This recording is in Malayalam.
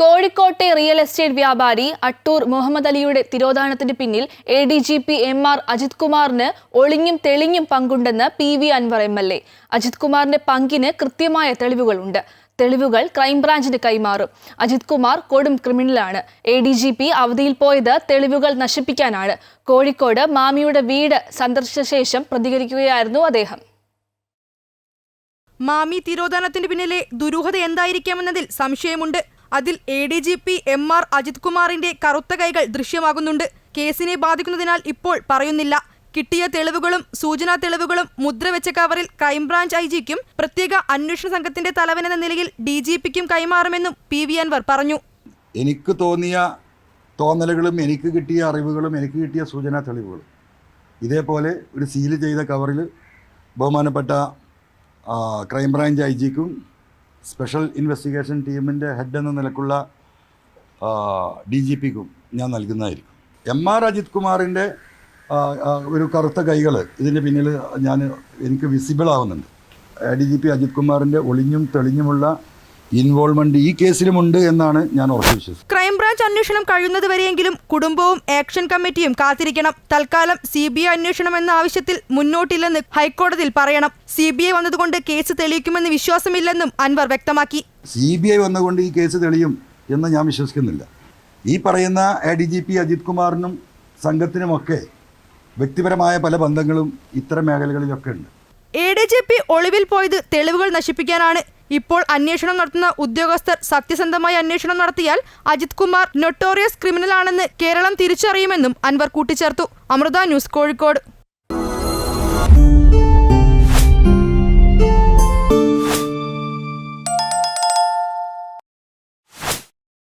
കോഴിക്കോട്ടെ റിയൽ എസ്റ്റേറ്റ് വ്യാപാരി അട്ടൂർ മുഹമ്മദ് അലിയുടെ തിരോധാനത്തിന് പിന്നിൽ A D G P M R Ajith കുമാറിന് ഒളിഞ്ഞും തെളിഞ്ഞും പങ്കുണ്ടെന്ന് P V Anvar M L A Ajith കുമാറിന്റെ പങ്കിന് കൃത്യമായ തെളിവുകളുണ്ട്. തെളിവുകൾ ക്രൈംബ്രാഞ്ചിന് കൈമാറും. അജിത് കുമാർ കൊടും ക്രിമിനലാണ്. എ ഡി ജി പി അവധിയിൽ പോയത് തെളിവുകൾ നശിപ്പിക്കാനാണ്. കോഴിക്കോട് മാമിയുടെ വീട് സന്ദർശിച്ച ശേഷം പ്രതികരിക്കുകയായിരുന്നു അദ്ദേഹം. മാമി തിരോധാനത്തിന് പിന്നിലെ ദുരൂഹത എന്തായിരിക്കാമെന്നതിൽ സംശയമുണ്ട്. അതിൽ A D G P M R Ajith കുമാറിന്റെ കറുത്ത കൈകൾ ദൃശ്യമാകുന്നുണ്ട്. കേസിനെ ബാധിക്കുന്നതിനാൽ ഇപ്പോൾ പറയുന്നില്ല. കിട്ടിയ തെളിവുകളും സൂചനാ തെളിവുകളും മുദ്രവെച്ച കവറിൽ ക്രൈംബ്രാഞ്ച് ഐ ജിക്കും പ്രത്യേക അന്വേഷണ സംഘത്തിന്റെ തലവനെന്ന നിലയിൽ ഡി ജി പിക്കും കൈമാറുമെന്നും പി വി അൻവർ പറഞ്ഞു. എനിക്ക് തോന്നിയ തോന്നലുകളും എനിക്ക് കിട്ടിയ അറിവുകളും എനിക്ക് കിട്ടിയ സൂചനാ തെളിവുകളും. ഇതേപോലെ ഒരു സീൽ ചെയ്ത കവറിൽ ബഹുമാനപ്പെട്ട ക്രൈംബ്രാഞ്ച് ഐ ജിക്കും സ്പെഷ്യൽ ഇൻവെസ്റ്റിഗേഷൻ ടീമിന്റെ ഹെഡ് എന്ന നിലക്കുള്ള ഡി ജി പിക്കും ഞാൻ നൽകുന്നതായിരിക്കും. എം ആർ അജിത് കുമാറിന്റെ ഒരു കറുത്ത കൈകൾ ഇതിന്റെ പിന്നിൽ ഞാൻ എനിക്ക് വിസിബിൾ ആവുന്നുണ്ട്. ഡി ജി പി അജിത് കുമാറിന്റെ ഒളിഞ്ഞും തെളിഞ്ഞുമുള്ള ഇൻവോൾവ്മെന്റ് ഈ കേസിലുമുണ്ട് എന്നാണ് ഞാൻ ഉറച്ചു വിശ്വസിക്കുന്നത്. ക്രൈംബ്രാഞ്ച് അന്വേഷണം കഴിയുന്നതുവരെയെങ്കിലും കുടുംബവും ആക്ഷൻ കമ്മിറ്റിയും കാത്തിരിക്കണം. തൽക്കാലം സി ബി ഐ അന്വേഷണം എന്ന ആവശ്യത്തിൽ മുന്നോട്ടില്ലെന്ന് ഹൈക്കോടതിയിൽ പറയണം. സി ബി ഐ വന്നതുകൊണ്ട് കേസ് തെളിയിക്കുമെന്ന് വിശ്വാസമില്ലെന്നും അൻവർ വ്യക്തമാക്കി. സി ബി ഐ വന്നുകൊണ്ട് ഈ കേസ് തെളിയും എന്ന് ഞാൻ വിശ്വസിക്കുന്നില്ല. ഈ പറയുന്ന A D G P Ajith കുമാറിനും സംഘത്തിനുമൊക്കെ വ്യക്തിപരമായ പല ബന്ധങ്ങളും ഇത്തരം മേഖലകളിലൊക്കെ ഉണ്ട്. എ ഡി ജി പി ഒളിവിൽ പോയത് തെളിവുകൾ നശിപ്പിക്കാനാണ്. ഇപ്പോൾ അന്വേഷണം നടത്തുന്ന ഉദ്യോഗസ്ഥർ സത്യസന്ധമായി അന്വേഷണം നടത്തിയാൽ അജിത് കുമാർ നൊട്ടോറിയസ് ക്രിമിനലാണെന്ന് കേരളം തിരിച്ചറിയുമെന്നും അൻവർ കൂട്ടിച്ചേർത്തു. അമൃത ന്യൂസ് കോഴിക്കോട്.